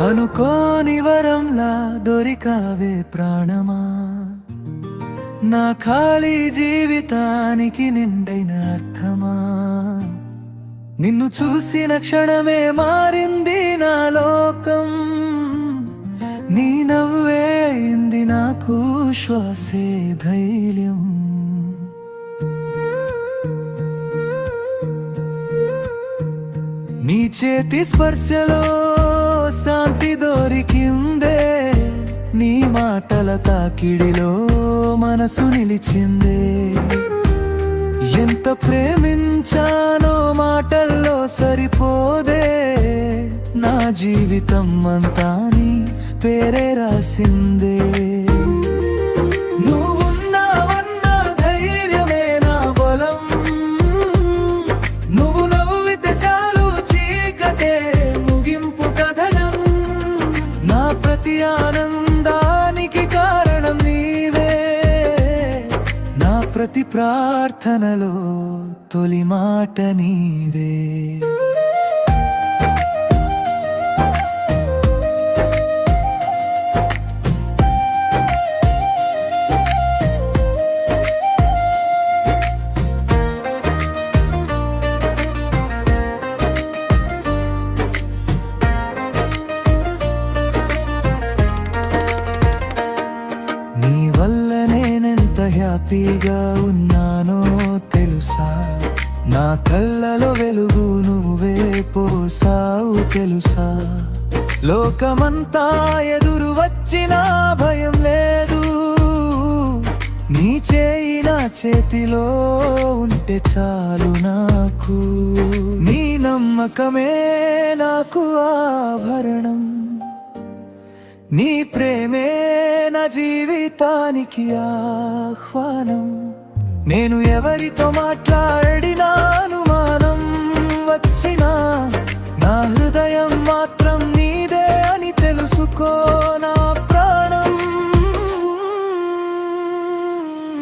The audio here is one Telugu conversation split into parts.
అనుకోని వరంలా దొరికావే ప్రాణమా? నా ఖాళీ జీవితానికి నిండైన అర్థమా? నిన్ను చూసిన క్షణమే మారింది నా లోకం. నీ నవ్వే అయింది నాకు శ్వాసే ధైర్యం. నీ చేతి స్పర్శలో శాంతి దొరికిందే. నీ మాటల తాకిడిలో మనసు నిలిచిందే. ఎంత ప్రేమించానో మాటల్లో సరిపోదే. నా జీవితం అంతా నీ పేరే రాసిందే. ప్రతి ప్రార్థనలో తొలి మాట నీవే. హ్యాపీగా ఉన్నానో తెలుసా? నా కళ్ళలో వెలుగు నువ్వే పోసావు తెలుసా? లోకమంతా ఎదురు వచ్చినా భయం లేదు. నీ చేయి నా చేతిలో ఉంటే చాలు నాకు. నీ నమ్మకమే నాకు ఆభరణం. నీ ప్రేమే జీవితానికి ఆహ్వానం. నేను ఎవరితో మాట్లాడినా అనుమానం వచ్చినా నా హృదయం మాత్రం నీదే అని తెలుసుకో నా ప్రాణం.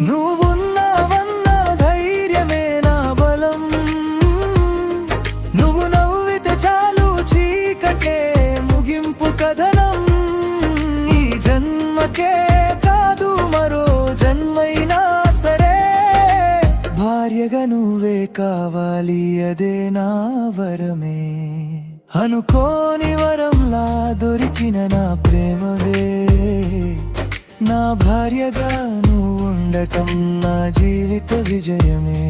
నువ్వున్నావన్న ధైర్యమే నా బలం. నువ్వు నవ్వితే చాలు చీకటే ముగింపు కథనం. జన్మకే కాదు మరో జన్మైనా సరే. భార్యగా నువ్వే కావాలి అదే నా వరమే. అనుకోని వరంలా దొరికిన నా ప్రేమవే. నా భార్యగా నువ్వు ఉండటం నా జీవిత విజయమే.